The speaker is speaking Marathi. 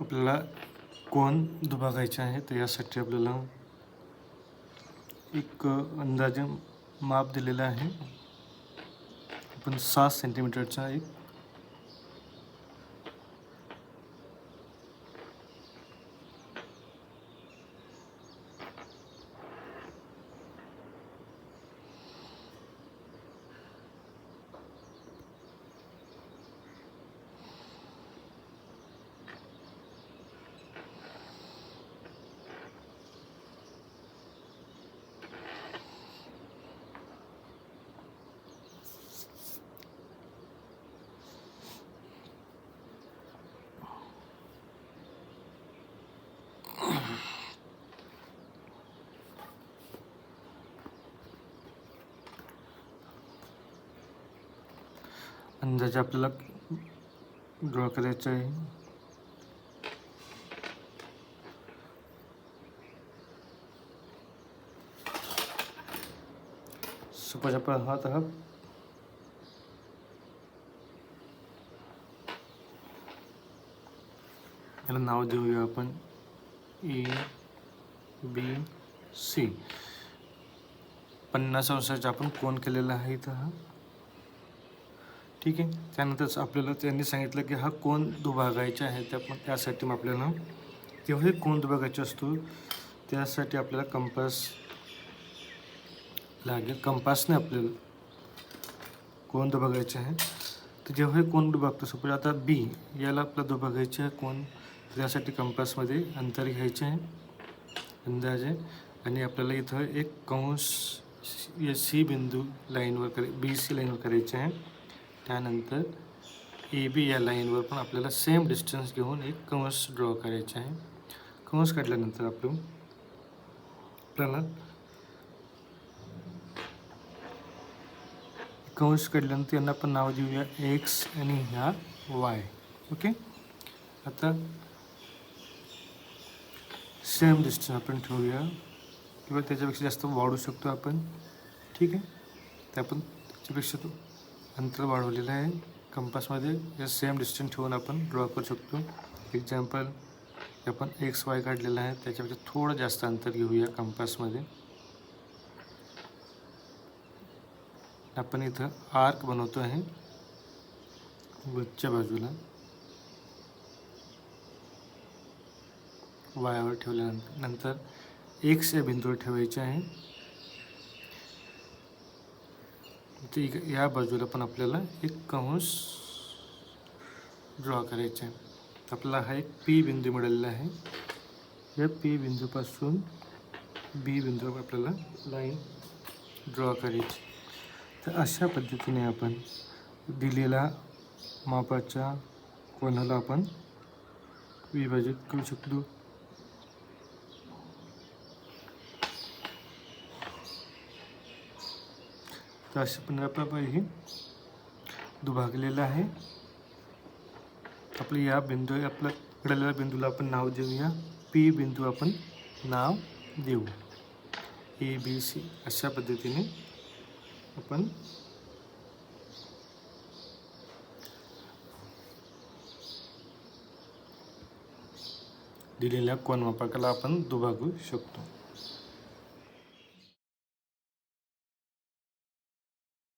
आपल्याला कोण दुभागायचे आहे तर यासाठी आपल्याला एक अंदाजे माप दिलेलं आहे. आपण सात सेंटीमीटरचा एक अंदाजे आपल्याला ड्रॉ करायचं आहे. सपोज आपण हात हा याला नाव देऊया आपण. A B C. पन्नास अंशाचा आपण कोण केलेला आहे इथं हा ठीक आहे. त्यानंतरच आपल्याला त्यांनी सांगितलं की हा कोण दुभागायचा आहे त्या पण त्यासाठी मग आपल्याला तेव्हाही कोण दुभागायचा असतो त्यासाठी आपल्याला कंपास लागेल. कंपासने आपल्याला कोण दुभागायचे आहे तर जेव्हाही कोण दुभागतो सपोज आता बी याला आपला दुभागायचे आहे कोण त्यासाठी कंपासमध्ये अंतर घ्यायचे आहे अंदाजे. आणि आपल्याला इथं एक कंस या सी बिंदू लाईनवर करे बी सी लाईनवर करायचे आहे. त्यानंतर ए बी या लाईनवर पण आपल्याला सेम डिस्टन्स घेऊन एक कंस ड्रॉ करायचे आहे. कंस काढल्यानंतर आपण आपल्याला कंस काढल्यानंतर यांना आपण नाव देऊया एक्स आणि ह्या वाय ओके आता सेम डिस्टन्स आपण ठेवूया. किंवा त्याच्यापेक्षा जास्त वाढू शकतो आपण. ठीक आहे? ते आपण त्याच्यापेक्षा तो अंतर वाढवलेलं आहे. कंपासमध्ये या सेम डिस्टन्स ठेवून आपण ड्रॉ करू शकतो. एक्झाम्पल आपण एक्स वाय काढलेला आहे. त्याच्यापेक्षा थोडं जास्त अंतर घेऊया कंपासमध्ये. आपण इथं आर्क बनवतो आहे. वरच्या बाजूला. वायावर ठेवल्यानंतर नंतर एक्स या बिंदूवर ठेवायचे आहे. ते या बाजूला पण आपल्याला एक कंस ड्रॉ करायचा आहे. आपला आपल्याला हा एक पी बिंदू मिळालेला आहे. या पी बिंदूपासून बी बिंदूवर आपल्याला लाईन ड्रॉ करायची. तर अशा पद्धतीने आपण दिलेला मापाच्या कोणाला आपण विभाजित करू शकतो. चारशे पंधरा पण हे दुभागलेलं आहे. आपलं या बिंदू आपल्या घडलेल्या बिंदूला आपण नाव देऊया. पी बिंदू आपण नाव देऊ. ए बी सी अशा पद्धतीने आपण दिलेल्या कोण मापाकाला आपण दुभागू शकतो.